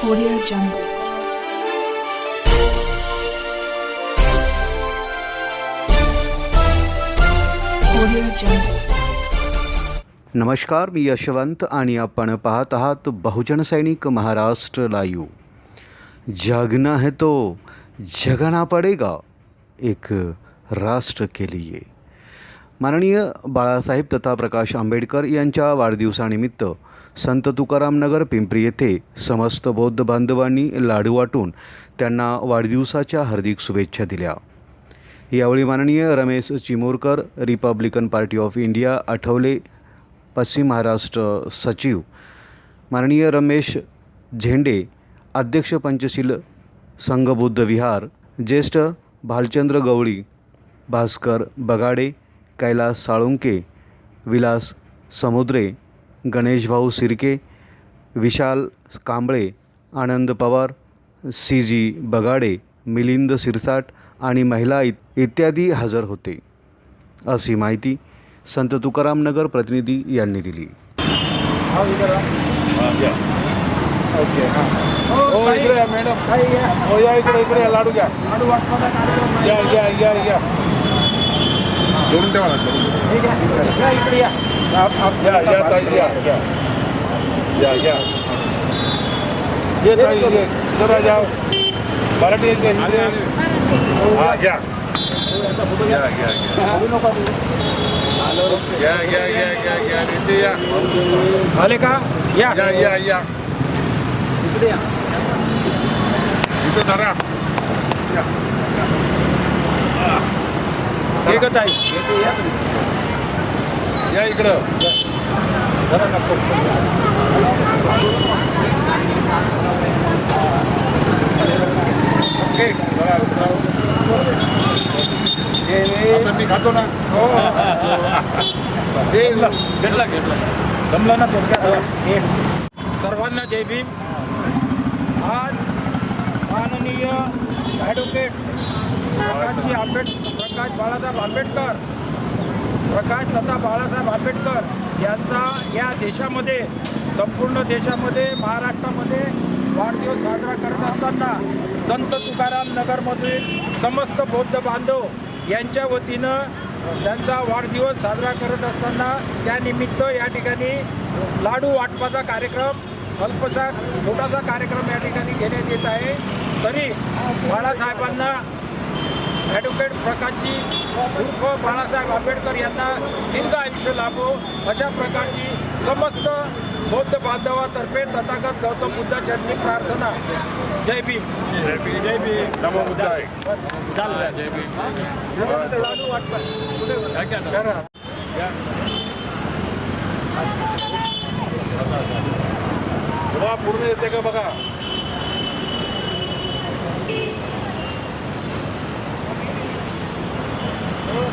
Audio Jungle. Audio Jungle. नमस्कार मी यशवंत आणि आपण पाहत आहात बहुजन सैनिक महाराष्ट्र लाईव्ह जगना है तो जगना पडेगा एक राष्ट्र के लिए माननीय बाळासाहेब तथा प्रकाश आंबेडकर यांच्या वाढदिवसानिमित्त संत तुकारामनगर पिंपरी येथे समस्त बौद्ध बांधवांनी लाडू वाटून त्यांना वाढदिवसाच्या हार्दिक शुभेच्छा दिल्या. यावेळी माननीय Ramesh Chimorkar Republican Party of India Athawale पश्चिम महाराष्ट्र सचिव माननीय रमेश झेंडे अध्यक्ष पंचशील संघबुद्ध विहार ज्येष्ठ भालचंद्र गवळी भास्कर बगाडे कैलास साळुंके विलास समुद्रे गणेशभाऊ सिरके विशाल कांबळे आनंद पवार सी जी बगाडे मिलिंद सिरसाट आणि महिला इत इत्यादी हजर होते. अशी माहिती संत तुकाराम नगर प्रतिनिधी यांनी दिली. हो इकडे मॅडम. हो या इकडे इकडे लाडू घ्या. या या या या. जोडून ठेवा ना या या या या या. या ये ये मराठी हा घ्या. या या या या या या या या इथे या. झाले का? या. या या या. इथं धरा. या. एकच आहे. या इकडं. मी खातो ना. हे. घेतला घेतला. जमला ना थोडक्यात. सर्वांना जय भीम. आज माननीय ॲडव्होकेट प्रकाशजी आंबेड प्रकाश बाळासाहेब आंबेडकर प्रकाश तथा बाळासाहेब आंबेडकर यांचा या देशामध्ये संपूर्ण देशामध्ये महाराष्ट्रामध्ये वाढदिवस साजरा करत असताना संत तुकाराम नगरमधील समस्त बौद्ध बांधव यांच्या वतीनं त्यांचा वाढदिवस साजरा करत असताना त्यानिमित्त या ठिकाणी लाडू वाटपाचा कार्यक्रम अल्पसा छोटासा कार्यक्रम या ठिकाणी घेण्यात येत आहे. तरी बाळासाहेबांना ॲडव्होकेट प्रकाशजी उर्फ बाळासाहेब आंबेडकर यांना दीर्घ आयुष्य लाभो. अशा प्रकारची समस्त बौद्ध बांधवातर्फे तथागत गौतम बुद्ध चरणी प्रार्थना. जय भीम. जय भीम. जय भीम नमो बुद्धाय. जय भीम पूर्ण येते का बघा?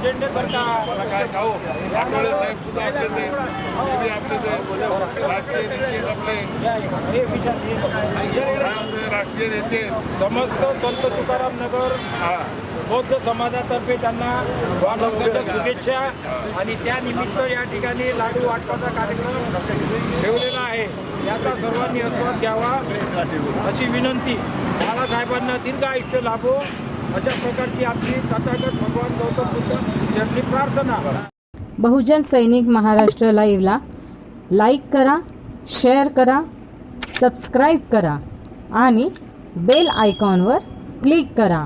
झेंडे काय खाऊ आठवडे साहेब सुद्धा आपलेच आहेत आपलेच आहेत राजकीय नेते आपले नेते समस्त संत तुकाराम नगर बौद्ध समाजातर्फे त्यांना वाढवण्याच्या शुभेच्छा आणि त्यानिमित्त या ठिकाणी लाडू वाटपाचा कार्यक्रम ठेवलेला आहे याचा सर्वांनी आस्वाद घ्यावा अशी विनंती बाळासाहेबांना दीर्घ आयुष्य लाभो. अशा प्रकारची आपली तथागत भगवान गौतम बुद्ध चरणी प्रार्थना. बहुजन सैनिक महाराष्ट्र लाईव्हला लाईक करा शेअर करा सबस्क्राईब करा आणि बेल आयकॉनवर क्लिक करा.